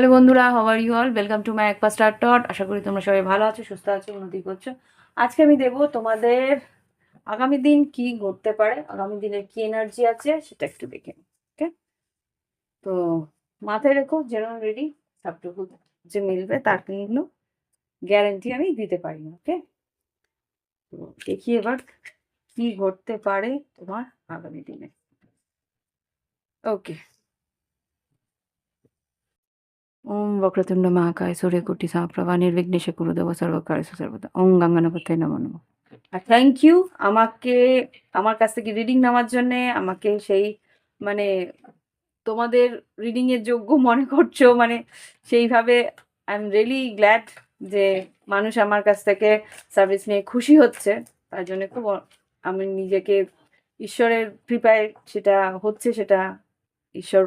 Hello বন্ধুরা how are you all welcome to my একপা star টট আশা করি তোমরা সবাই ভালো আছো, সুস্থ আছো, উন্নতি করছ। আজকে আমি দেবো তোমাদের আগামী দিন কি ঘটতে পারে, আগামী দিনের কি এনার্জি আছে, সেটা একটু দেখে ওকে তো মাথায় রেখো, যেন রেডি সবটুকু যে মিলবে, তার কিন্তু গ্যারেন্টি আমি দিতে পারি না ওকে তো দেখি এবার কি ঘটতে পারে তোমার আগামী দিনে। ওকে বক্রতুণ্ড মহাকায় সূর্যকোটি সমপ্রভা নির্বিঘ্নেশ কুরুদেব সর্বকার্য সর্বদা ওম গঙ্গানপতে নমো নমঃ আর থ্যাংক ইউ আমাকে, আমার কাছ থেকে রিডিং নেওয়ার জন্য আমাকে সেই মানে তোমাদের রিডিং এর যোগ্য মনে করছ। মানে সেইভাবে আই এম রিয়েলি গ্ল্যাড যে মানুষ আমার কাছ থেকে সার্ভিস নিয়ে খুশি হচ্ছে। তার জন্য খুব আমি নিজেকে ঈশ্বরের কৃপায় সেটা হচ্ছে, সেটা ঈশ্বর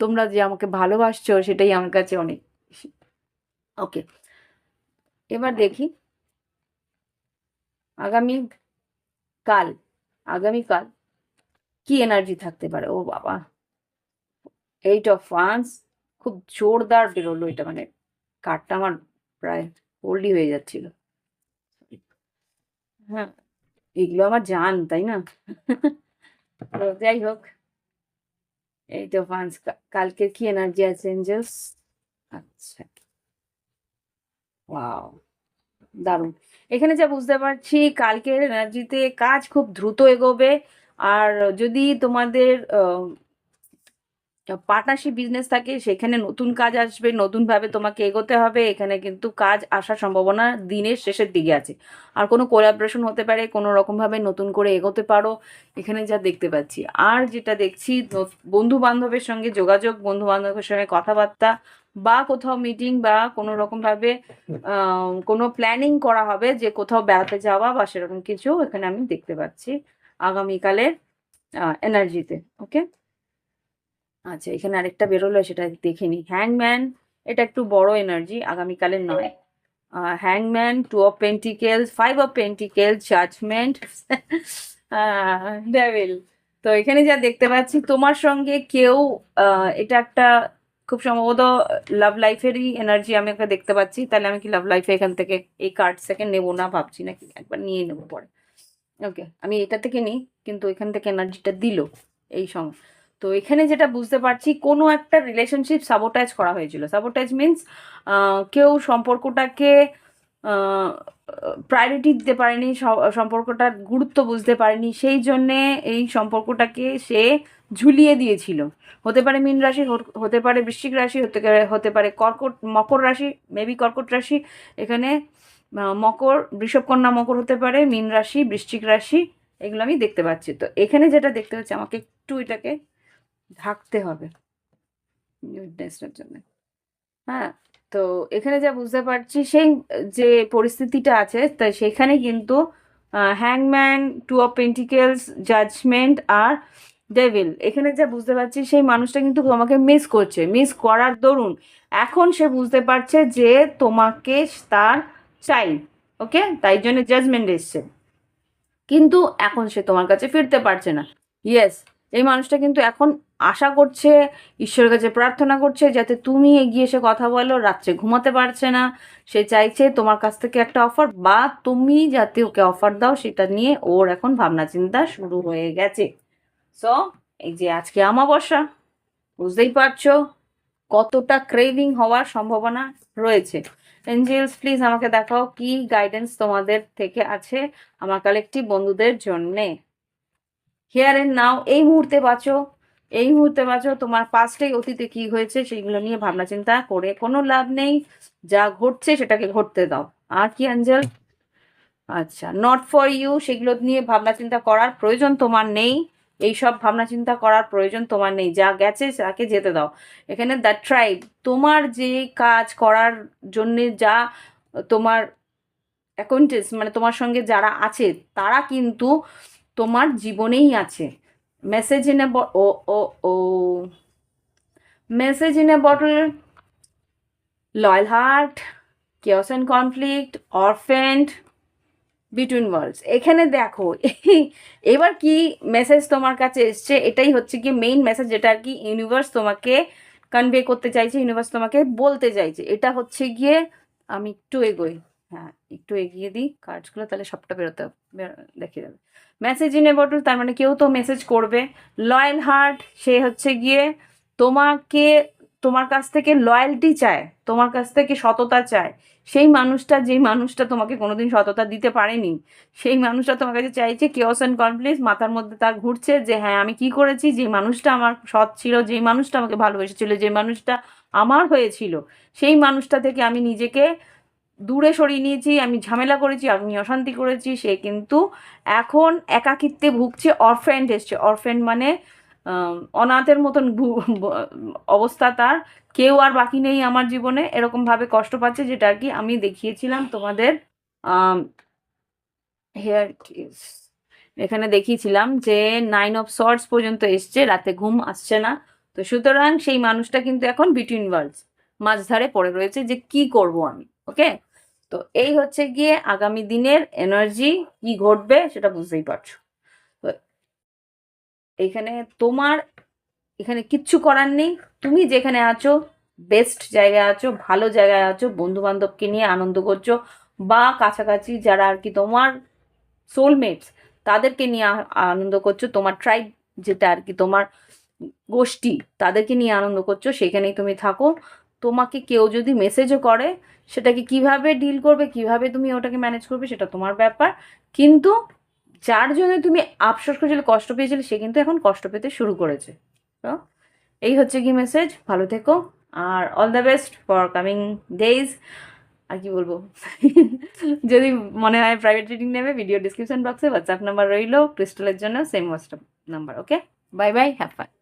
তোমরা যে আমাকে ভালোবাসছো সেটাই আমার কাছে অনেক ওকে, এবার দেখি। আগামী কাল আগামীকাল কি এনার্জি থাকতে পারে? ও বাবা। এইট অফ ফান্স খুব জোরদার বেরোলো এটা মানে কার্ডটা আমার প্রায় হোল্ডই হয়ে যাচ্ছিল। হ্যাঁ এগুলো আমার জান, তাই না? যাই হোক। এই তো ফান্স কালকের কি এনার্জি আছে এঞ্জেলস আচ্ছা। ওয়াও দারুণ। এখানে যা বুঝতে পারছি, কালকের এনার্জিতে কাজ খুব দ্রুত এগোবে। আর যদি তোমাদের পার্টনারশিপ বিজনেস থাকে, সেখানে নতুন কাজ আসবে, নতুনভাবে তোমাকে এগোতে হবে, এখানে কিন্তু কাজ আসার সম্ভাবনা দিনের শেষের দিকে আছে। আর কোনো কোলাবরেশন হতে পারে, কোনো রকমভাবে নতুন করে এগোতে পারো, এখানে যা দেখতে পাচ্ছি। আর যেটা দেখছি বন্ধু বান্ধবের সঙ্গে যোগাযোগ বন্ধু বান্ধবের সঙ্গে কথাবার্তা, বা কোথাও মিটিং বা কোনো রকমভাবে কোনো প্ল্যানিং করা হবে, যে কোথাও বেড়াতে যাওয়া বা সেরকম কিছু এখানে আমি দেখতে পাচ্ছি আগামীকালের এনার্জিতে ওকে আচ্ছা এখানে আরেকটা বেরোলো, সেটা দেখে নি হ্যাংম্যান এটা একটু বড় এনার্জি আগামীকালের নয়। হ্যাংম্যান two of pentacles five of pentacles judgement devil তো এখানে যা দেখতে পাচ্ছি, তোমার সঙ্গে কেউ এটা একটা খুব সম্ভবত লাভ লাইফেরই এনার্জি আমি একটা দেখতে পাচ্ছি। তাহলে আমি কি লাভ লাইফে এখান থেকে এই কার্ড সেকেন্ড নেব না ভাবছি, নাকি একবার নিয়ে নেব পরে? ওকে আমি এটা থেকে নিই, কিন্তু এখান থেকে এনার্জিটা দিল, এই সময় তো এখানে যেটা বুঝতে পারছি, কোনো একটা রিলেশনশিপ সাবোটাইজ করা হয়েছিল। সাবোটাইজ মিন্স কেউ সম্পর্কটাকে প্রায়োরিটি দিতে পারেনি সম্পর্কটার গুরুত্ব বুঝতে পারেনি, সেই জন্যে এই সম্পর্কটাকে সে ঝুলিয়ে দিয়েছিল। হতে পারে মীন রাশি, হত- পারে বৃশ্চিক রাশি, হতে হতে পারে কর্কট, মকর রাশি মেবি কর্কট রাশি। এখানে মকর বৃষভ কন্যা মকর হতে পারে, মীন রাশি, বৃশ্চিক রাশি, এগুলো আমি দেখতে পাচ্ছি। তো এখানে যেটা দেখতে পাচ্ছি আমাকে একটু এটাকে ঢাকতে হবে নিউডনেসটার জন্য। হ্যাঁ তো এখানে যা বুঝতে পারছি, সেই যে পরিস্থিতিটা আছে, তা সেখানে কিন্তু হ্যাংম্যান টু অফ পেন্টিকেলস জাজমেন্ট আর ডেভিল এখানে যা বুঝতে পারছি, সেই মানুষটা কিন্তু তোমাকে মিস করছে। মিস করার দরুন, এখন সে বুঝতে পারছে যে তোমাকে তার চাই, ওকে? তাই জন্য জাজমেন্ট এসছে। কিন্তু এখন সে তোমার কাছে ফিরতে পারছে না। ইয়েস এই মানুষটা কিন্তু এখন আশা করছে, ঈশ্বরের কাছে প্রার্থনা করছে যাতে তুমি এগিয়ে এসে কথা বলো, রাত্রে ঘুমাতে পারছে না। সে চাইছে তোমার কাছ থেকে একটা অফার বা তুমি যাতে ওকে অফার দাও সেটা নিয়ে ওর এখন ভাবনা চিন্তা শুরু হয়ে গেছে। সো এই যে আজকে আমাবস্যা বুঝতেই পারছ কতটা ক্রেভিং হওয়ার সম্ভাবনা রয়েছে। এঞ্জেলস প্লিজ আমাকে দেখাও কি গাইডেন্স তোমাদের থেকে আছে আমার কালেকটিভ বন্ধুদের জন্যে। হিয়ার এন্ড নাও এই মুহূর্তে বাঁচো এই মুহূর্তে বাঁচো তোমার পাস্টে অতীতে কি হয়েছে সেইগুলো নিয়ে ভাবনা চিন্তা করে কোনো লাভ নেই। যা ঘটছে সেটাকে ঘটতে দাও। আর কি, অ্যাঞ্জেল? আচ্ছা নট ফর ইউ সেগুলো নিয়ে ভাবনা চিন্তা করার প্রয়োজন তোমার নেই। এই সব ভাবনা চিন্তা করার প্রয়োজন তোমার নেই। যা গেছে তাকে যেতে দাও। এখানে দ্য ট্রাইব তোমার যে কাজ করার জন্য যা তোমার অ্যাকোয়েন্টেন্স মানে তোমার সঙ্গে যারা আছে, তারা কিন্তু তোমার জীবনেই আছে। মেসেজ ইন এ ও ও ও message in a bottle loyal heart chaos and conflict orphaned between worlds এখানে দেখো, এবার কি মেসেজ তোমার কাছে এসছে? এটাই হচ্ছে কি মেইন মেসেজ যেটা আর কি ইউনিভার্স তোমাকে কনভে করতে চাইছে ইউনিভার্স তোমাকে বলতে চাইছে। এটা হচ্ছে গিয়ে আমি একটু এগোই। হ্যাঁ একটু এগিয়ে দিই কার্ডসগুলো তাহলে সবটা বেরোতে, বের- দেখে যাবে। মেসেজ ইন এ বটল তার মানে কেউ তো মেসেজ করবে। লয়াল হার্ট সে হচ্ছে গিয়ে তোমাকে, তোমার কাছ থেকে লয়্যালটি চায়, তোমার কাছ থেকে সততা চায়। সেই মানুষটা, যেই মানুষটা তোমাকে কোনোদিন সততা দিতে পারেনি, সেই মানুষটা তোমার কাছে চাইছে কেওস অ্যান্ড কমপ্লিস মাথার মধ্যে তার ঘুরছে যে হ্যাঁ আমি কি করেছি? যে মানুষটা আমার সৎ ছিল, যেই মানুষটা আমাকে ভালোবেসেছিল যে মানুষটা আমার হয়েছিল, সেই মানুষটা থেকে আমি নিজেকে দূরে সরিয়ে নিয়েছি, আমি ঝামেলা করেছি, আমি অশান্তি করেছি, সে কিন্তু এখন একাকিত্বে ভুগছে অরফ্যান্ড এসছে। অরফ্যান্ড মানে অনাথের মতন অবস্থা তার। কেউ আর বাকি নেই আমার জীবনে, এরকমভাবে কষ্ট পাচ্ছে যেটা আর কি আমি দেখিয়েছিলাম তোমাদের হেয়ার এখানে দেখিয়েছিলাম যে নাইন অফ শর্টস পর্যন্ত এসছে, রাতে ঘুম আসছে না। তো সুতরাং সেই মানুষটা কিন্তু এখন বিটুইন ওয়ার্ল্ডস মাঝধারে পড়ে রয়েছে যে কি করব আমি? ওকে? তো এই হচ্ছে গিয়ে আগামী দিনের এনার্জি কি ঘটবে সেটা বুঝতেই পারছ। এখানে তোমার, এখানে কিচ্ছু করার নেই। তুমি যেখানে আছো বেস্ট জায়গায় আছো, ভালো জায়গায় আছো বন্ধু বান্ধবকে নিয়ে আনন্দ করছ বা কাছাকাছি যারা আর কি তোমার সোলমেটস তাদেরকে নিয়ে আনন্দ করছ, তোমার ট্রাইব যেটা আর কি তোমার গোষ্ঠী, তাদেরকে নিয়ে আনন্দ করছ, সেখানেই তুমি থাকো। তোমাকে কেউ যদি মেসেজও করে, সেটাকে কীভাবে ডিল করবে, কীভাবে তুমি ওটাকে ম্যানেজ করবে, সেটা তোমার ব্যাপার। কিন্তু যার জন্য তুমি আফসোস করেছিলে, কষ্ট পেয়েছিলে, সে কিন্তু এখন কষ্ট পেতে শুরু করেছে। তো এই হচ্ছে কি মেসেজ ভালো থেকো আর all the best for coming days আর কি বলব? যদি মনে হয় প্রাইভেট রিডিং নেবে ভিডিও ডিসক্রিপশন বক্সে হোয়াটসঅ্যাপ নাম্বার রইল ক্রিস্টালের জন্য same WhatsApp number okay bye bye have fun